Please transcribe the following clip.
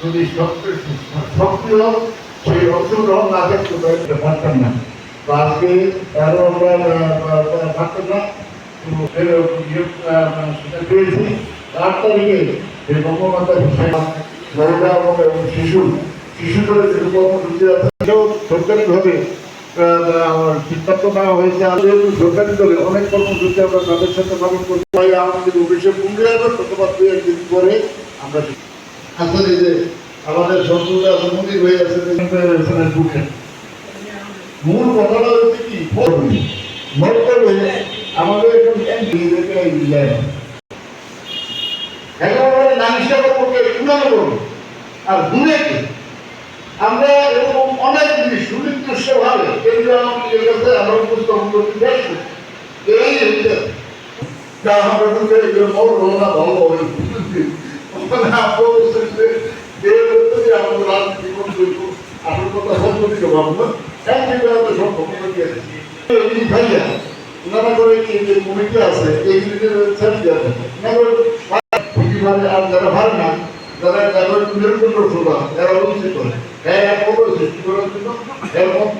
যদি সক্রিয় সেই অংশগ্রহণ না থাকতো পারতাম না। তো আজকে আরও আমরা পারতাম না। সেটা যে বঙ্গমাতা মহিলা এবং শিশু, শিশুদের যে সরকারিভাবে সিদ্ধান্ত নেওয়া হয়েছে। যেহেতু সরকারি দলে অনেক কর্মসূচি আমরা তাদের সাথে পালন করতে পারি আমাদের অফিসে পৌঁছে যাবে অথবা দু একদিন পরে আমরা আসলে যে আমাদের শত্রুরা মন্দির হয়ে আছে মূল কথাটা হচ্ছে কি? আমাদের এখন আর দুনিয়াকে কাছে আমরা উপস্থাপন করতে চাইছি এই হচ্ছে যা আমরা তো এগুলো বড় হলো না ভালো হবে ওখানে আমরা বলছি যে এই হচ্ছে যে আমাদের রাজনীতি করতে আপনার কথা সত্য দিকে ভাবো না একদিকে আমরা সব ঘটনা দিয়েছি এই ভাইয়া ওনারা করে যে কমিটি আছে এইগুলিকে ছেড়ে দেওয়া কীভাবে আর যারা ভালো না যারা যারা নির্বাচন করছিল এরা বঞ্চিত হ্যাঁ এক সৃষ্টি করার জন্য এর মত